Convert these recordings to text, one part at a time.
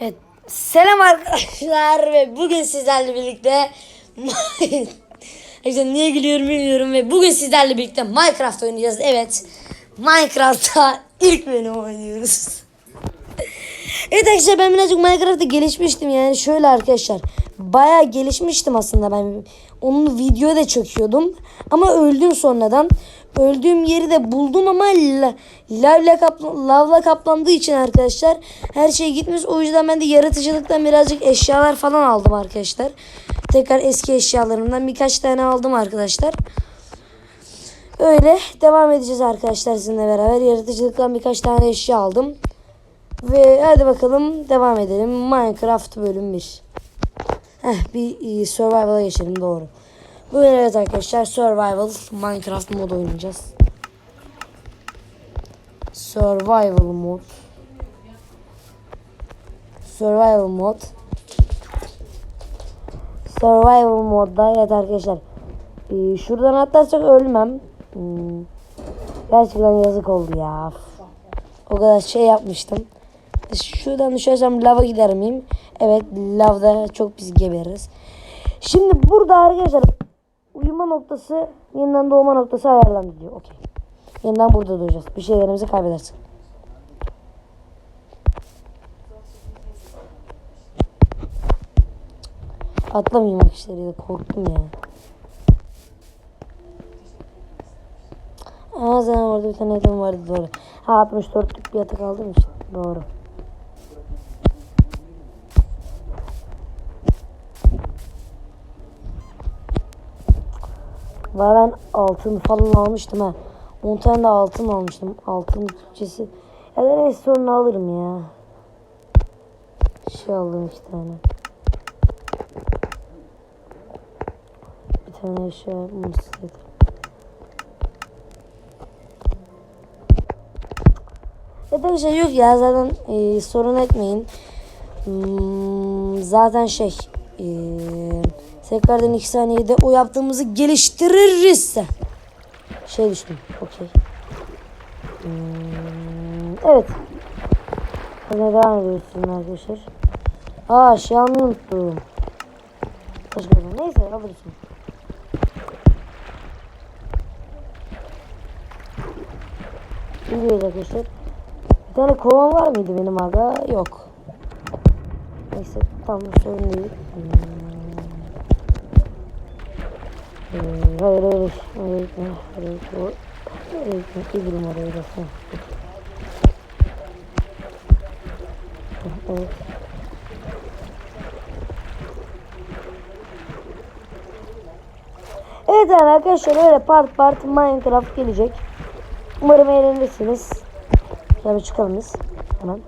Evet. Selam arkadaşlar ve bugün sizlerle birlikte işte niye gülüyorum bilmiyorum ve bugün sizlerle birlikte Minecraft oynayacağız. Evet. Minecraft'ta ilk bölüm oynuyoruz. Evet arkadaşlar ben birazcık Minecraft'ta gelişmiştim yani şöyle arkadaşlar. Baya gelişmiştim aslında ben. Onun video da çekiyordum. Ama öldüm sonradan. Öldüğüm yeri de buldum ama la, lavla, kapla, lavla kaplandığı için arkadaşlar her şey gitmiş. O yüzden ben de yaratıcılıktan birazcık eşyalar falan aldım arkadaşlar. Tekrar eski eşyalarımdan birkaç tane aldım arkadaşlar. Öyle devam edeceğiz arkadaşlar sizinle beraber. Yaratıcılıktan birkaç tane eşya aldım. Ve hadi bakalım devam edelim. Minecraft bölüm 1. Heh, bir e, survival'a geçelim doğru. Bugün evet arkadaşlar survival Minecraft mod oynayacağız. Survival mod. Survival mod. Survival modda evet arkadaşlar. E, şuradan atlarsak ölmem. Hmm, gerçekten yazık oldu ya. O kadar şey yapmıştım. Şuradan düşersem lava gider miyim? Evet lavda çok biz gebeririz. Şimdi burada arkadaşlar uyuma noktası yeniden doğma noktası ayarlandı diyor. Okey. Yeniden burada doğacağız. Bir şeylerimizi kaybedersin. Atlamayayım bak de korktum ya. Aa zaten orada bir tane item vardı doğru. Ha 64'lük bir yatak aldım işte. Doğru. Var ben altın falan almıştım ha. 10 tane de altın almıştım. Altın Türkçesi. Ya da neyse sonra alırım ya. Şey aldım iki tane. Bir tane eşya mısır. Ya da bir şey yok ya zaten e, sorun etmeyin. Hmm, zaten şey e, tekrardan iki saniyede o yaptığımızı geliştiririz. Şey düşündüm. Okey. Hmm, evet. Hadi devam şimdi arkadaşlar. Aa şey almayı unuttum. Başka bir şey. Neyse şimdi. Gidiyoruz arkadaşlar. Bir tane kovan var mıydı benim aga? Yok. Neyse tamam sorun değil. Hmm. Evet. Yani arkadaşlar öyle part part Minecraft gelecek. Umarım eğlenirsiniz. Şöyle çıkalım biz. Hemen.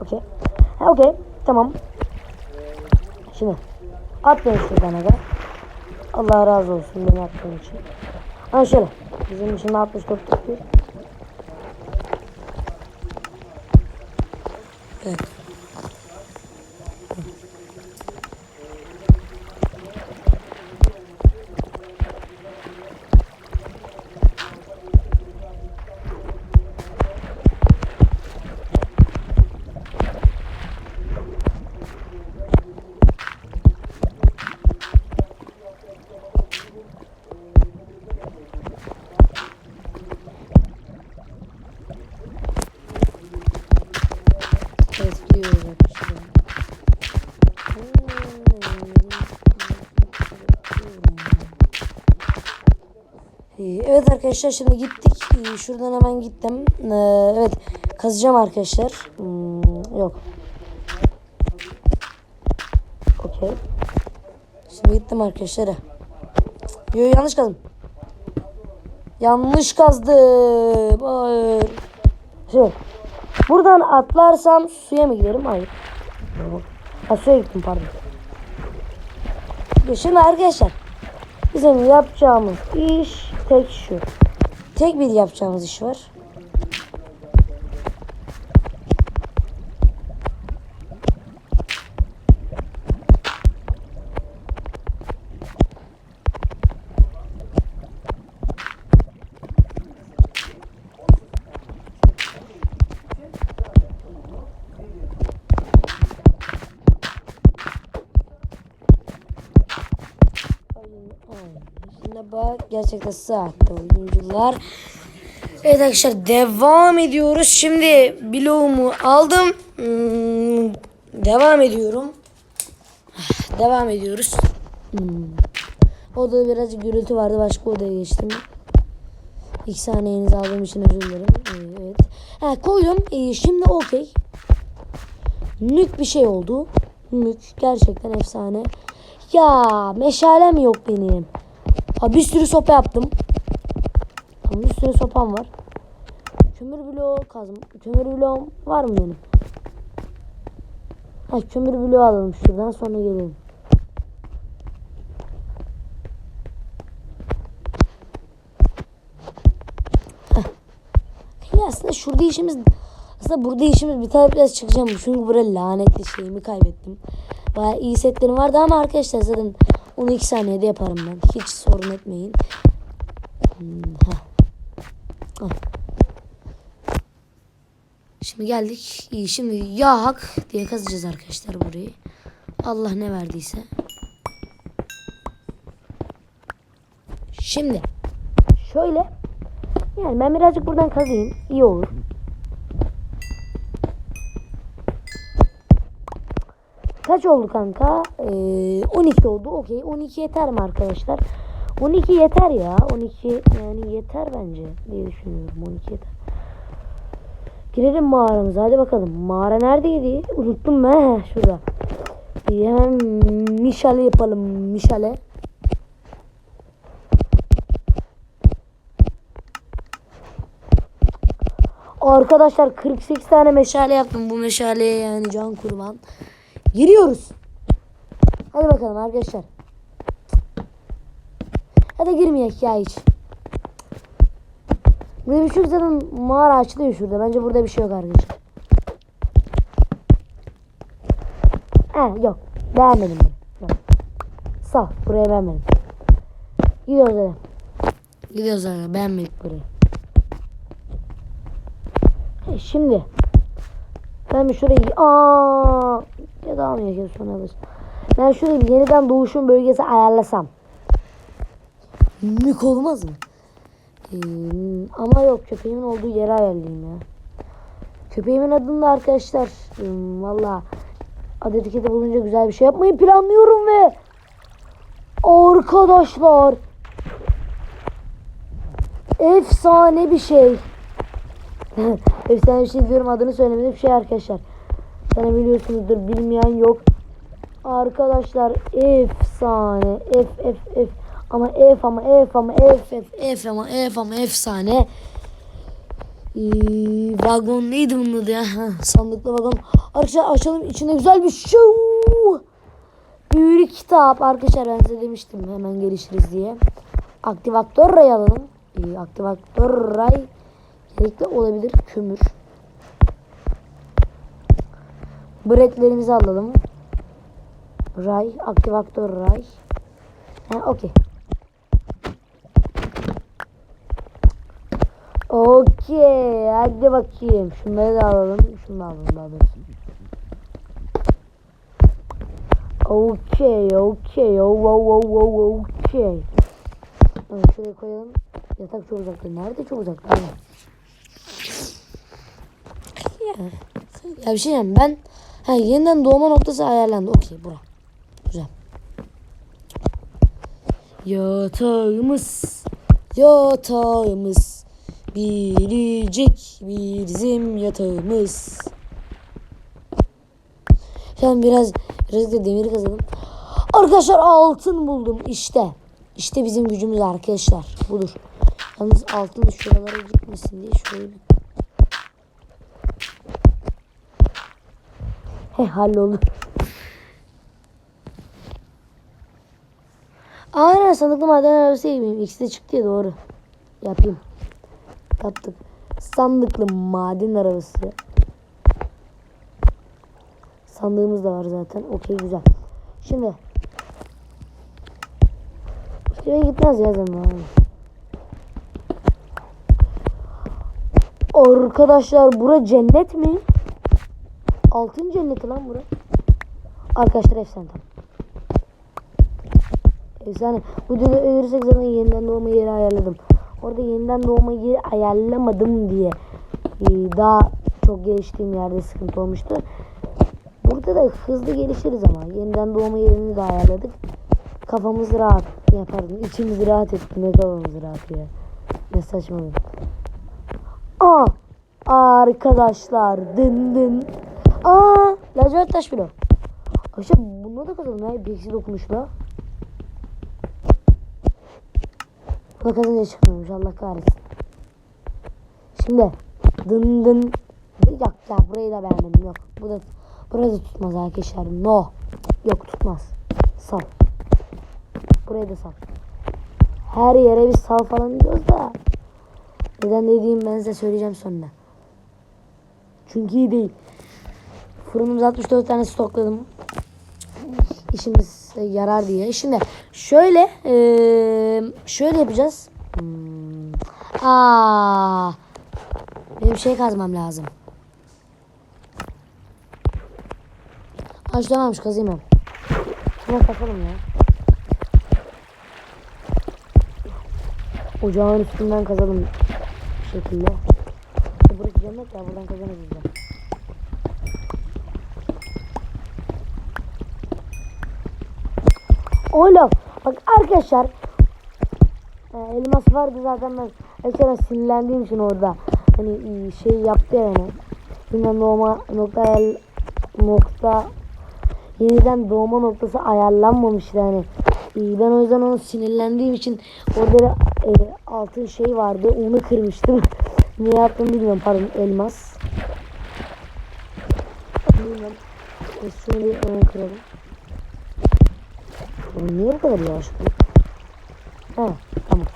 Okey. Okey. Tamam. Şimdi. At beni şuradan aga. Allah razı olsun beni attığın için. Ha şöyle. Bizim şimdi 64 tutuyor. Arkadaşlar şimdi gittik. Ee, Şuradan hemen gittim. Ee, Evet kazacağım arkadaşlar. Hmm, Yok. Okey. Şimdi gittim arkadaşlar. Yo yanlış kazdım. Yanlış kazdım. Hayır. Şey, buradan atlarsam suya mı giderim? Hayır. Ha suya gittim pardon. Şimdi arkadaşlar bizim yapacağımız iş tek şu. Tek bir yapacağımız iş var. Gerçekten saatte oyuncular. Evet arkadaşlar devam ediyoruz. Şimdi bloğumu aldım. Hmm, devam ediyorum. Devam ediyoruz. Hmm. Odada birazcık gürültü vardı. Başka odaya geçtim. İki saniyenizi aldığım için özür dilerim. Evet. Ha, koydum. Ee, şimdi okey. Nük bir şey oldu. Nük. Gerçekten efsane. Ya meşalem yok benim. Ha, bir sürü sopa yaptım. Tamam, bir sürü sopam var. Kömür bloğu kazım. Kömür bloğum var mı benim? Ha, kömür bloğu alalım şuradan sonra gelelim. Ya aslında şurada işimiz aslında burada işimiz tane biraz çıkacağım çünkü burada lanetli şeyimi kaybettim. Baya iyi setlerim vardı ama arkadaşlar zaten onu iki saniyede yaparım ben. Hiç sorun etmeyin. Hmm. Heh. Şimdi geldik. İyi şimdi ya hak diye kazacağız arkadaşlar burayı. Allah ne verdiyse. Şimdi şöyle yani ben birazcık buradan kazayım. iyi olur. Kaç oldu kanka? Ee, 12 oldu. Okey. 12 yeter mi arkadaşlar? 12 yeter ya. 12 yani yeter bence diye düşünüyorum. 12 yeter. Girelim mağaramıza. Hadi bakalım. Mağara neredeydi? Unuttum ben. Heh, Şurada. İyi, hemen mişale yapalım. Mişale. Arkadaşlar 48 tane meşale yaptım. Bu meşaleye yani can kurban. Giriyoruz. Hadi bakalım arkadaşlar. Hadi girmeyek ya hiç. Burada bir şey zaten mağara açılıyor şurada. Bence burada bir şey yok arkadaşlar. He yok. Beğenmedim ben. Sağ buraya beğenmedim. Gidiyoruz hadi. Gidiyoruz hadi. Beğenmedik burayı. E, Şimdi ben bir şurayı aa ya da almıyor ki sonra alır. Ben şurayı bir yeniden doğuşum bölgesi ayarlasam. Mük olmaz mı? Ee, ama yok köpeğimin olduğu yeri ayarlayayım ya. Köpeğimin adını da arkadaşlar hmm, valla ad etiketi bulunca güzel bir şey yapmayı planlıyorum ve arkadaşlar efsane bir şey. Efsane bir şey diyorum adını söylemedim bir şey arkadaşlar. Sana biliyorsunuzdur bilmeyen yok. Arkadaşlar efsane F F F ama F ama F ama F F F ama F ama efsane. Ee, vagon neydi bunun adı ya? Sandıklı vagon. Arkadaşlar açalım içinde güzel bir show. Büyülü kitap. Arkadaşlar ben size demiştim hemen gelişiriz diye. Aktivatör ray alalım. Ee, aktivatör ray gerekli olabilir. Kömür. Bretlerimizi alalım. Ray. Aktivatör ray. Ha okey. Okey. Hadi bakayım. Şunları da alalım. Şunu da alalım daha doğrusu. Okey. Okey. Okey. Evet, şuraya koyalım. Yatak çok uzakta. Nerede çok uzakta? Ya, ya bir şey diyeyim ben ha, yeniden doğma noktası ayarlandı. Okey bura. Güzel. Yatağımız yatağımız biricik bizim yatağımız. Şu an biraz biraz da demir kazalım. Arkadaşlar altın buldum işte. İşte bizim gücümüz arkadaşlar. Budur. Yalnız altın şuralara gitmesin diye şöyle bir He halloldu. Aynen sandıklı maden arabası yapayım. İkisi de çıktı ya doğru. Yapayım. Yaptık. Sandıklı maden arabası. Sandığımız da var zaten. Okey güzel. Şimdi. Şuraya gitmez ya zaman. Arkadaşlar bura cennet mi? Altın cenneti lan bura. Arkadaşlar efsane tamam. Efsane. Bu videoda ölürsek zaten yeniden doğma yeri ayarladım. Orada yeniden doğma yeri ayarlamadım diye e, daha çok geliştiğim yerde sıkıntı olmuştu. Burada da hızlı gelişiriz ama. Yeniden doğma yerini de ayarladık. Kafamız rahat. Ya pardon içimiz rahat etti. Ne kafamız rahat ya. Ne saçmalıyım. Aa! Arkadaşlar dın dın. Aa! Lacivert taş blok. Arkadaşlar bunda da kazandım ya. Bir eksi dokunuşla. Buna kazanınca çıkmıyormuş. Allah kahretsin. Şimdi dın dın. Yok ya burayı da beğenmedim. Yok. Bu da burası tutmaz arkadaşlar. No. Yok tutmaz. Sal. Burayı da sal. Her yere bir sal falan diyoruz da. Neden dediğim ben size söyleyeceğim sonra. Çünkü iyi değil. Fırınımıza 64 tane stokladım. İşimiz yarar diye. Şimdi şöyle eee, şöyle yapacağız. Hmm. Aa, benim şey kazmam lazım. Haşlamamış kazayım ben. Şuna kasalım ya. Ocağın üstünden kazalım şekilde. Burası cennet ya buradan kazanırız biz de. Oğlum bak arkadaşlar e, elmas vardı zaten ben mesela sinirlendiğim için orada. Hani e, şey yaptı yani. Yeniden doğma nokta ayar, nokta yeniden doğma noktası ayarlanmamıştı yani. E, ben o yüzden onu sinirlendiğim için orada e, altın şey vardı onu kırmıştım. Niye yaptım bilmiyorum pardon elmas. Bilmiyorum. E, şunu kıralım Oğlum niye bu kadar yavaş bu? Ha tamam.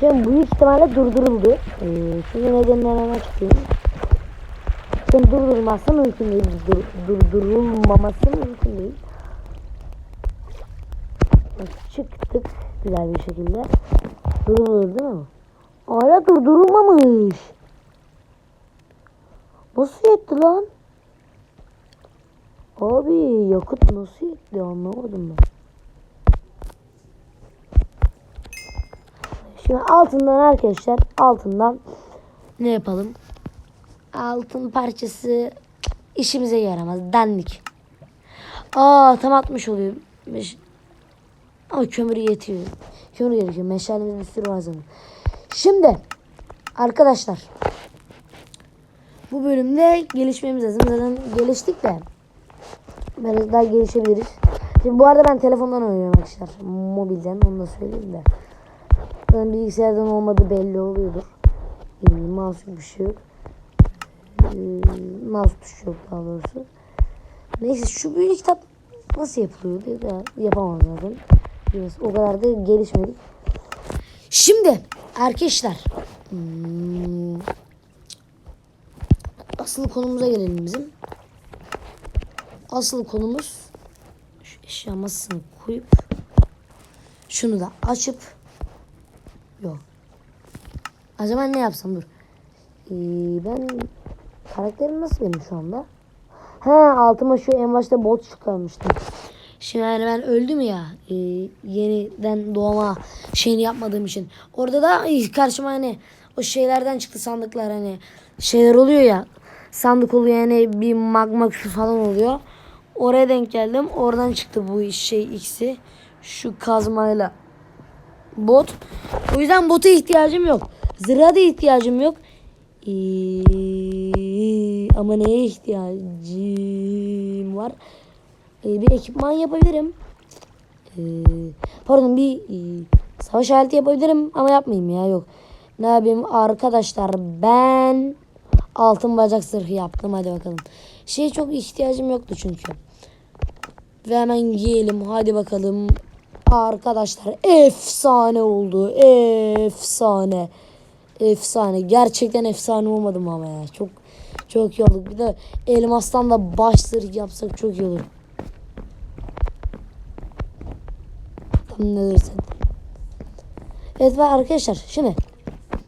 Şimdi büyük ihtimalle durduruldu. Ee, şimdi nedenini hemen açıklayayım. Şimdi durdurulması mümkün değil. Dur, durdurulmaması mümkün değil. Çıktık güzel bir şekilde. Durdurulur değil mi? Hala durdurulmamış. Nasıl yetti lan? Abi yakıt nasıl yetti anlamadım ben. Şimdi altından arkadaşlar altından ne yapalım? Altın parçası işimize yaramaz. Dandik. Aa tam 60 oluyor. Meş- Ama kömür yetiyor. Kömür gerekiyor. Meşalemiz bir sürü var zaten. Şimdi arkadaşlar bu bölümde gelişmemiz lazım. Zaten geliştik de biraz daha gelişebiliriz. Şimdi bu arada ben telefondan oynuyorum arkadaşlar. Mobilden onu da söyleyeyim de. Zaten bilgisayardan olmadığı belli oluyordur. Mouse yok, bir şey yok. Ee, mouse tuşu yok daha doğrusu. Neyse şu büyük kitap nasıl yapılıyor diye de yapamam zaten. Biraz o kadar da gelişmedik. Şimdi arkadaşlar hmm, asıl konumuza gelelim bizim. Asıl konumuz şu eşya masasını koyup şunu da açıp yok. Acaba ne yapsam dur. Ee, ben karakterim nasıl benim şu anda? He altıma şu en başta bot çıkarmıştım. Şimdi yani ben öldüm ya e, yeniden doğma şeyini yapmadığım için. Orada da karşıma hani o şeylerden çıktı sandıklar hani şeyler oluyor ya. Sandık oluyor yani bir magma küpü falan oluyor. Oraya denk geldim. Oradan çıktı bu şey ikisi. Şu kazmayla bot. O yüzden bota ihtiyacım yok. Zırha da ihtiyacım yok. Ee, ama neye ihtiyacım var? Ee, bir ekipman yapabilirim. Ee, pardon bir e, savaş aleti yapabilirim ama yapmayayım ya yok. Ne yapayım arkadaşlar ben altın bacak zırhı yaptım hadi bakalım. Şey çok ihtiyacım yoktu çünkü. Ve hemen giyelim hadi bakalım. Arkadaşlar efsane oldu. Efsane. Efsane. Gerçekten efsane olmadım ama ya. Çok çok iyi oldu. Bir de elmastan da baş zırh yapsak çok iyi olur. Tam ne dersen. Evet ve arkadaşlar şimdi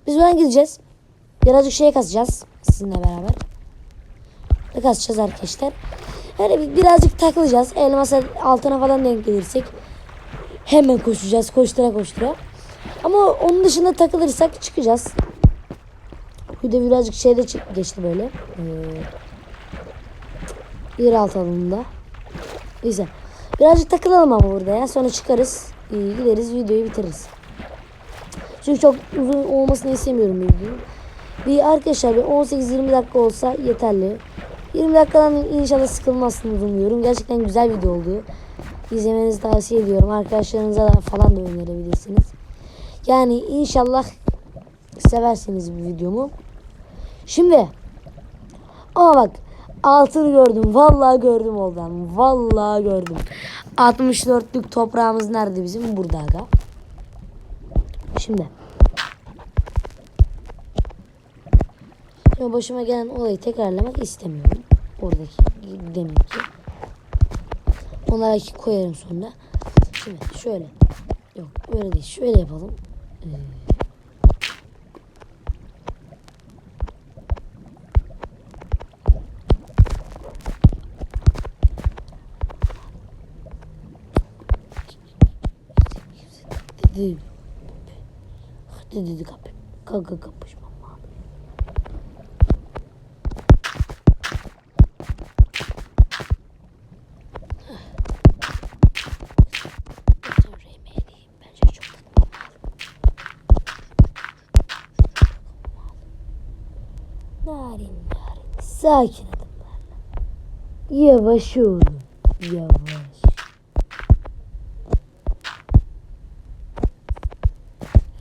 biz buradan gideceğiz. Birazcık şey kasacağız sizinle beraber. Ne kasacağız arkadaşlar? Yani bir- birazcık takılacağız. Elmasa altına falan denk gelirsek hemen koşacağız. Koştura koştura. Ama onun dışında takılırsak çıkacağız. Bir de birazcık şeyde geçti böyle. Ee, yeraltı alanında. Güzel. Birazcık takılalım ama burada ya. Sonra çıkarız. ee, gideriz videoyu bitiririz. Çünkü çok uzun olmasını istemiyorum videonun. Bir arkadaşlar bir 18-20 dakika olsa yeterli. 20 dakikadan inşallah sıkılmazsınız umuyorum. Gerçekten güzel video oldu. İzlemenizi tavsiye ediyorum. Arkadaşlarınıza da falan da önerebilirsiniz. Yani inşallah seversiniz bu videomu. Şimdi ama bak altını gördüm. Vallahi gördüm oradan. Vallahi gördüm. 64'lük toprağımız nerede bizim? Burada aga. Şimdi. Şimdi başıma gelen olayı tekrarlamak istemiyorum. Oradaki demek ki. Onlara koyarım sonra. Şimdi şöyle. Yok öyle değil. Şöyle yapalım. Ee, Dedi. Dedi kapı. Kaka kapışmam Sakin adımlarla. Yavaş oğlum. Yavaş.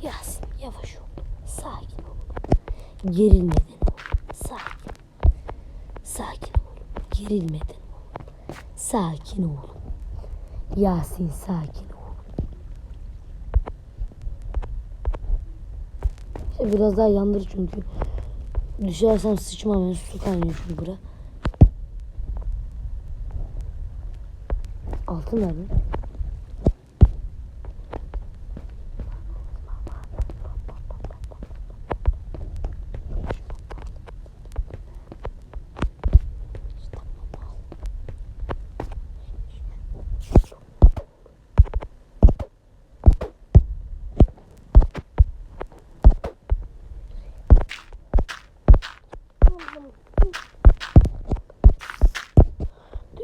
Yasin yavaş ol. Sakin ol. Gerilmeden ol. Sakin. Sakin ol. Gerilmeden ol. Sakin ol. Yasin sakin ol. İşte biraz daha yandır çünkü. Düşersem sıçmam ben su kaynıyor çünkü bura. Altın nerede?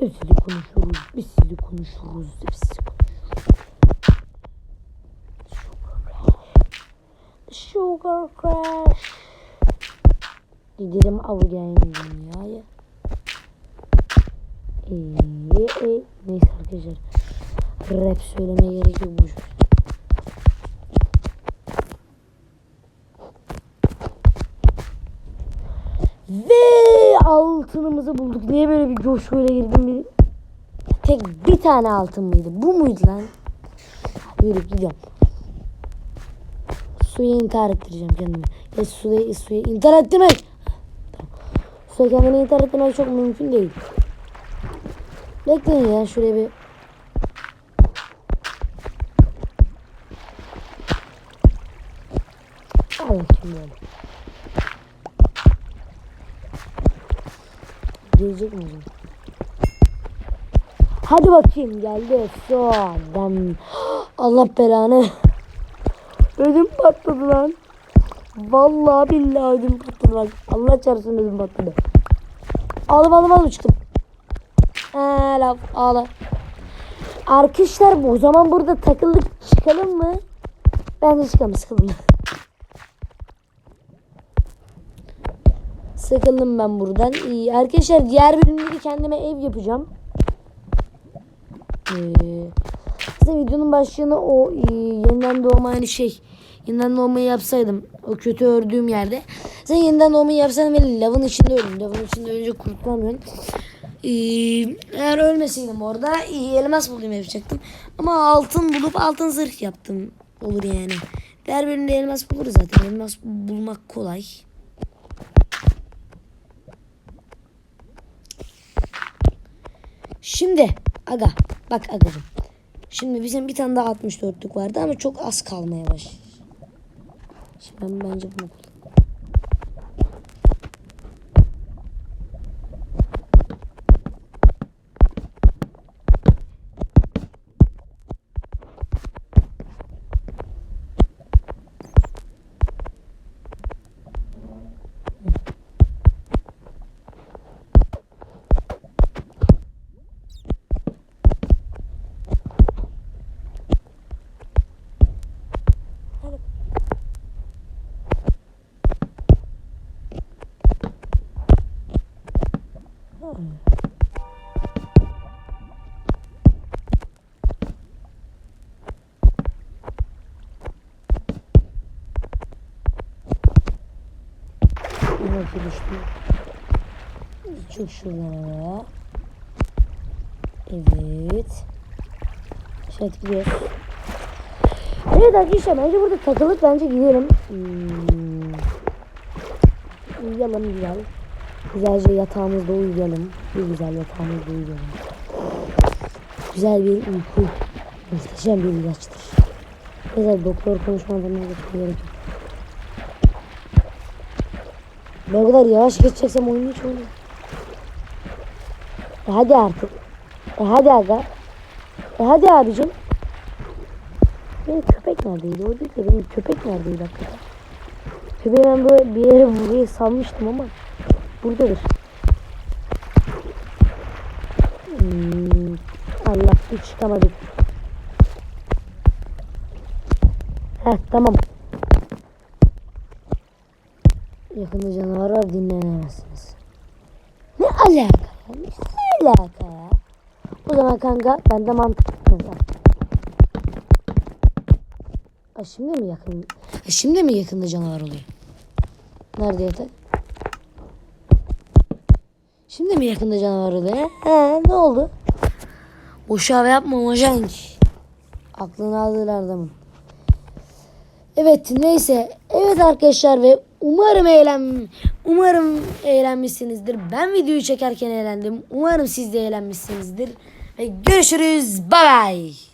Sizi konuşuruz, biz sizi konuşuruz, biz sizi konuşuruz. Sugar Crash. Gidelim avlayayım dünyaya. Ee, e, neyse arkadaşlar. Rap söylemeye gerek yok bu çocuk. Ve altınımızı bulduk. Niye böyle bir coşkuyla girdim bir Tek bir tane altın mıydı? Bu muydu lan? Yürüyüp gidiyorum. Suya intihar ettireceğim kendimi. Ya suya, suya intihar ettirmek. Tamam. Suya kendini intihar ettirmek çok mümkün değil. Bekleyin ya şuraya bir. Gelecek mi? Hadi bakayım geldi. Son. Allah belanı. Ödüm patladı lan. Vallahi billahi ödüm patladı bak. Allah çarpsın ödüm patladı. Ağlam ağlam ağlam çıktım. Aa, laf ağla. Arkadaşlar bu zaman burada takıldık çıkalım mı? Bence çıkalım sıkıldım. Sıkıldım ben buradan. İyi. Arkadaşlar diğer bölümde de kendime ev yapacağım. Ee, size videonun başlığını o e, yeniden doğma hani şey yeniden doğmayı yapsaydım o kötü ördüğüm yerde sen yeniden doğmayı yapsaydım ve lavın içinde öldüm. Lavın içinde ölünce kurtulamıyorum. Ee, eğer ölmeseydim orada iyi elmas bulayım yapacaktım. Ama altın bulup altın zırh yaptım. Olur yani. Diğer bölümde elmas buluruz zaten. Elmas bulmak kolay. Şimdi aga bak agacım. Şimdi bizim bir tane daha 64'lük vardı ama çok az kalmaya başladı. Şimdi ben bence bunu kullan- Düştü? Çık şuraya. Evet. Evet gidiyoruz. Evet arkadaşlar bence burada takılıp bence gidelim. Hmm. Uyuyalım güzel. Güzelce yatağımızda uyuyalım. Bir güzel yatağımızda uyuyalım. Güzel bir uyku. Muhteşem bir ilaçtır. Güzel doktor konuşmadan ne gerek yok. Ne kadar yavaş geçeceksem oyunu hiç oynayayım. E hadi artık. E hadi aga. E hadi abicim. Benim köpek neredeydi? O değil de benim köpek neredeydi hakikaten? Köpeği ben böyle bir yere buraya salmıştım ama buradadır. Hmm, Allah hiç çıkamadık. Heh tamam. Yakında canavar var dinlenemezsiniz. Ne alaka ya? Ne alaka ya? O zaman kanka bende mantık. Ha şimdi mi yakın? Ha şimdi mi yakında canavar oluyor? Nerede yatak? Şimdi mi yakında canavar oluyor? He, ne oldu? Uşağı yapma hocam. Aklını aldılar adamın. Evet neyse. Evet arkadaşlar ve umarım eğlen umarım eğlenmişsinizdir. Ben videoyu çekerken eğlendim. Umarım siz de eğlenmişsinizdir. Ve görüşürüz. Bye bye.